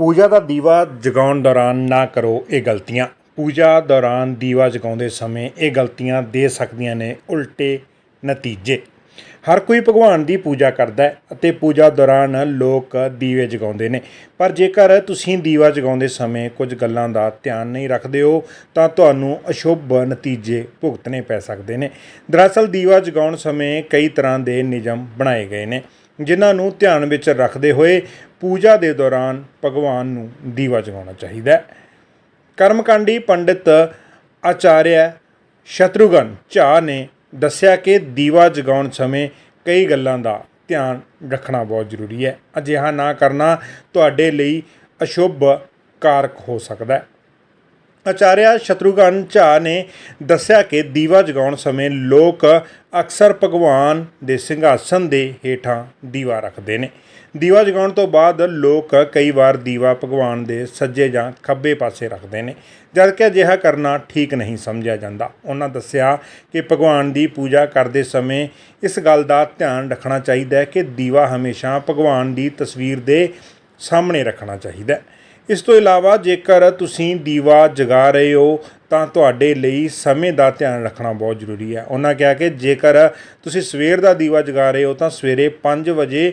ਪੂਜਾ ਦਾ ਦੀਵਾ ਜਗਾਉਣ ਦੌਰਾਨ ਨਾ ਕਰੋ ਇਹ ਗਲਤੀਆਂ। ਪੂਜਾ ਦੌਰਾਨ ਦੀਵਾ ਜਗਾਉਂਦੇ ਸਮੇਂ ਇਹ ਗਲਤੀਆਂ ਦੇ ਸਕਦੀਆਂ ਨੇ ਉਲਟੇ ਨਤੀਜੇ। ਹਰ ਕੋਈ ਭਗਵਾਨ ਦੀ ਪੂਜਾ ਕਰਦਾ ਹੈ ਅਤੇ ਪੂਜਾ ਦੌਰਾਨ ਲੋਕ ਦੀਵੇ ਜਗਾਉਂਦੇ ਨੇ। ਪਰ ਜੇਕਰ ਤੁਸੀਂ ਦੀਵਾ ਜਗਾਉਂਦੇ ਸਮੇਂ ਕੁਝ ਗੱਲਾਂ ਦਾ ਧਿਆਨ ਨਹੀਂ ਰੱਖਦੇ ਹੋ, ਤਾਂ ਤੁਹਾਨੂੰ ਅਸ਼ੁਭ ਨਤੀਜੇ ਭੁਗਤਣੇ ਪੈ ਸਕਦੇ ਨੇ। ਦਰਅਸਲ ਦੀਵਾ ਜਗਾਉਣ ਸਮੇਂ ਕਈ ਤਰ੍ਹਾਂ ਦੇ ਨਿਯਮ ਬਣਾਏ ਗਏ ਨੇ। ਜਿਨ੍ਹਾਂ ਨੂੰ ਧਿਆਨ ਵਿੱਚ ਰੱਖਦੇ ਹੋਏ ਪੂਜਾ ਦੇ ਦੌਰਾਨ ਭਗਵਾਨ ਨੂੰ ਦੀਵਾ ਜਗਾਉਣਾ ਚਾਹੀਦਾ ਹੈ। ਕਰਮਕਾਂਡੀ ਪੰਡਿਤ ਆਚਾਰਿਆ ਸ਼ਤਰੂਗਨ ਝਾ ਨੇ ਦੱਸਿਆ ਕਿ ਦੀਵਾ ਜਗਾਉਣ ਸਮੇਂ ਕਈ ਗੱਲਾਂ ਦਾ ਧਿਆਨ ਰੱਖਣਾ ਬਹੁਤ ਜ਼ਰੂਰੀ ਹੈ। ਅਜਿਹਾ ਨਾ ਕਰਨਾ ਤੁਹਾਡੇ ਲਈ ਅਸ਼ੁਭ ਕਾਰਕ ਹੋ ਸਕਦਾ ਹੈ। ਆਚਾਰਿਆ ਸ਼ਤਰੂਗਨ ਝਾ ਨੇ ਦੱਸਿਆ ਕਿ ਦੀਵਾ ਜਗਾਉਣ ਸਮੇਂ ਲੋਕ ਅਕਸਰ ਭਗਵਾਨ ਦੇ ਸਿੰਘਾਸਨ ਦੇ ਹੇਠਾਂ ਦੀਵਾ ਰੱਖਦੇ ਨੇ। ਦੀਵਾ ਜਗਾਉਣ ਤੋਂ ਬਾਅਦ ਲੋਕ ਕਈ ਵਾਰ ਦੀਵਾ ਭਗਵਾਨ ਦੇ ਸੱਜੇ ਜਾਂ ਖੱਬੇ ਪਾਸੇ ਰੱਖਦੇ ਨੇ ਜਦਕਿ ਅਜਿਹਾ ਕਰਨਾ ਠੀਕ ਨਹੀਂ ਸਮਝਿਆ ਜਾਂਦਾ। ਉਹਨਾਂ ਦੱਸਿਆ ਕਿ ਭਗਵਾਨ ਦੀ ਪੂਜਾ ਕਰਦੇ ਸਮੇਂ ਇਸ ਗੱਲ ਦਾ ਧਿਆਨ ਰੱਖਣਾ ਚਾਹੀਦਾ ਹੈ ਕਿ ਦੀਵਾ ਹਮੇਸ਼ਾ ਭਗਵਾਨ ਦੀ ਤਸਵੀਰ ਦੇ ਸਾਹਮਣੇ ਰੱਖਣਾ ਚਾਹੀਦਾ ਹੈ। ਇਸ ਤੋਂ ਇਲਾਵਾ ਜੇਕਰ ਤੁਸੀਂ ਦੀਵਾ ਜਗਾ ਰਹੇ ਹੋ, ਤਾਂ ਤੁਹਾਡੇ ਲਈ ਸਮੇਂ ਦਾ ਧਿਆਨ ਰੱਖਣਾ ਬਹੁਤ ਜ਼ਰੂਰੀ ਹੈ। ਉਹਨਾਂ ਕਿਹਾ ਕਿ ਜੇਕਰ ਤੁਸੀਂ ਸਵੇਰ ਦਾ ਦੀਵਾ ਜਗਾ ਰਹੇ ਹੋ, ਤਾਂ ਸਵੇਰੇ 5 ਵਜੇ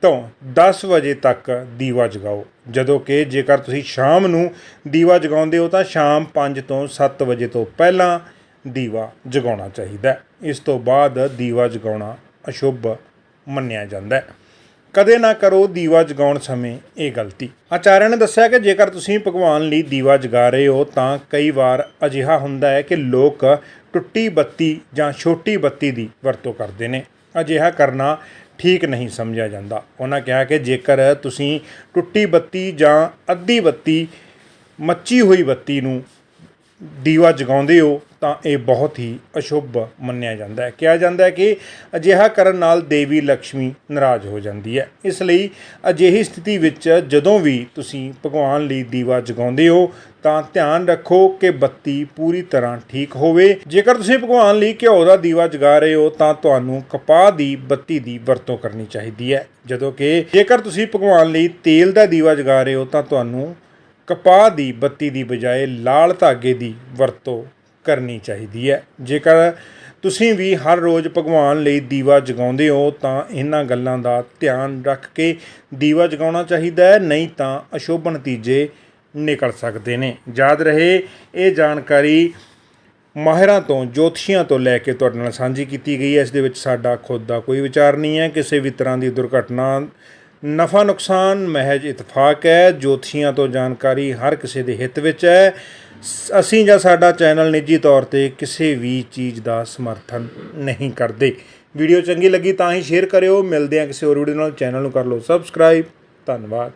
ਤੋਂ 10 ਵਜੇ ਤੱਕ ਦੀਵਾ ਜਗਾਓ। ਜਦੋਂ ਕਿ ਜੇਕਰ ਤੁਸੀਂ ਸ਼ਾਮ ਨੂੰ ਦੀਵਾ ਜਗਾਉਂਦੇ ਹੋ, ਤਾਂ ਸ਼ਾਮ 5 ਤੋਂ 7 ਵਜੇ ਤੋਂ ਪਹਿਲਾਂ ਦੀਵਾ ਜਗਾਉਣਾ ਚਾਹੀਦਾ ਹੈ। ਇਸ ਤੋਂ ਬਾਅਦ ਦੀਵਾ ਜਗਾਉਣਾ ਅਸ਼ੁਭ ਮੰਨਿਆ ਜਾਂਦਾ ਹੈ। ਕਦੇ ਨਾ ਕਰੋ ਦੀਵਾ ਜਗਾਉਣ ਸਮੇਂ ਇਹ ਗਲਤੀ। ਆਚਾਰਿਆ ਨੇ ਦੱਸਿਆ ਕਿ ਜੇਕਰ ਤੁਸੀਂ ਭਗਵਾਨ ਲਈ ਦੀਵਾ ਜਗਾ ਰਹੇ ਹੋ, ਤਾਂ ਕਈ ਵਾਰ ਅਜਿਹਾ ਹੁੰਦਾ ਹੈ ਕਿ ਲੋਕ ਟੁੱਟੀ ਬੱਤੀ ਜਾਂ ਛੋਟੀ ਬੱਤੀ ਦੀ ਵਰਤੋਂ ਕਰਦੇ ਨੇ। ਅਜਿਹਾ ਕਰਨਾ ਠੀਕ ਨਹੀਂ ਸਮਝਿਆ ਜਾਂਦਾ। ਉਹਨਾਂ ਕਿਹਾ ਕਿ ਜੇਕਰ ਤੁਸੀਂ ਟੁੱਟੀ ਬੱਤੀ ਜਾਂ ਅੱਧੀ ਬੱਤੀ, ਮੱਚੀ ਹੋਈ ਬੱਤੀ ਨੂੰ ਦੀਵਾ ਜਗਾਉਂਦੇ ਹੋ ਤਾਂ ਇਹ ਬਹੁਤ ਹੀ ਅਸ਼ੁਭ ਮੰਨਿਆ ਜਾਂਦਾ ਹੈ। ਕਿਹਾ ਜਾਂਦਾ ਹੈ ਕਿ ਅਜਿਹਾ ਕਰਨ ਨਾਲ ਦੇਵੀ ਲక్ష్ਮੀ ਨਾਰਾਜ਼ ਹੋ ਜਾਂਦੀ ਹੈ। ਇਸ ਲਈ ਅਜਿਹੀ ਸਥਿਤੀ ਵਿੱਚ ਜਦੋਂ ਵੀ ਤੁਸੀਂ ਭਗਵਾਨ ਲਈ ਦੀਵਾ ਜਗਾਉਂਦੇ ਹੋ ਤਾਂ ਧਿਆਨ ਰੱਖੋ ਕਿ ਬੱਤੀ ਪੂਰੀ ਤਰ੍ਹਾਂ ਠੀਕ ਹੋਵੇ। ਜੇਕਰ ਤੁਸੀਂ ਭਗਵਾਨ ਲਈ ਘਿਓ ਦਾ ਦੀਵਾ ਜਗਾ ਰਹੇ ਹੋ ਤਾਂ ਤੁਹਾਨੂੰ ਕਪਾਹ ਦੀ ਬੱਤੀ ਦੀ ਵਰਤੋਂ ਕਰਨੀ ਚਾਹੀਦੀ ਹੈ। ਜਦੋਂ ਕਿ ਜੇਕਰ ਤੁਸੀਂ ਭਗਵਾਨ ਲਈ ਤੇਲ ਦਾ ਦੀਵਾ ਜਗਾ ਰਹੇ ਹੋ ਤਾਂ ਤੁਹਾਨੂੰ ਕਪਾਹ ਦੀ ਬੱਤੀ ਦੀ ਬਜਾਏ ਲਾਲ ਧਾਗੇ ਦੀ ਵਰਤੋਂ ਕਰਨੀ ਚਾਹੀਦੀ ਹੈ। ਜੇਕਰ ਤੁਸੀਂ ਵੀ ਹਰ ਰੋਜ਼ ਭਗਵਾਨ ਲਈ ਦੀਵਾ ਜਗਾਉਂਦੇ ਹੋ, ਤਾਂ ਇਹਨਾਂ ਗੱਲਾਂ ਦਾ ਧਿਆਨ ਰੱਖ ਕੇ ਦੀਵਾ ਜਗਾਉਣਾ ਚਾਹੀਦਾ ਹੈ, ਨਹੀਂ ਤਾਂ ਅਸ਼ੁਭ ਨਤੀਜੇ ਨਿਕਲ ਸਕਦੇ ਨੇ। ਯਾਦ ਰਹੇ ਇਹ ਜਾਣਕਾਰੀ ਮਾਹਿਰਾਂ ਤੋਂ, ਜੋਤਸ਼ੀਆਂ ਤੋਂ ਲੈ ਕੇ ਤੁਹਾਡੇ ਨਾਲ ਸਾਂਝੀ ਕੀਤੀ ਗਈ ਹੈ। ਇਸ ਦੇ ਵਿੱਚ ਸਾਡਾ ਖੁਦ ਦਾ ਕੋਈ ਵਿਚਾਰ ਨਹੀਂ ਹੈ। ਕਿਸੇ ਵੀ ਤਰ੍ਹਾਂ ਦੀ ਦੁਰਘਟਨਾ ਨਫਾ ਨੁਕਸਾਨ, ਮਹਿਜ ਇਤਫਾਕ ਹੈ ਜੋਤਸ਼ੀਆਂ ਤੋਂ ਜਾਣਕਾਰੀ ਹਰ ਕਿਸੇ ਦੇ ਹਿੱਤ ਵਿੱਚ ਹੈ। ਸ- ਅਸੀਂ ਜਾਂ ਸਾਡਾ ਚੈਨਲ ਨਿੱਜੀ ਤੌਰ ਤੇ ਕਿਸੇ ਵੀ ਚੀਜ਼ ਦਾ ਸਮਰਥਨ ਨਹੀਂ ਕਰਦੇ। ਵੀਡੀਓ ਚੰਗੀ ਲੱਗੀ ਤਾਂ ਹੀ ਸ਼ੇਅਰ ਕਰਿਓ। ਮਿਲਦੇ ਹਾਂ ਕਿਸੇ ਹੋਰ ਵੀਡੀਓ ਨਾਲ। ਚੈਨਲ ਨੂੰ ਕਰ ਲਓ ਸਬਸਕ੍ਰਾਈਬ। ਧੰਨਵਾਦ।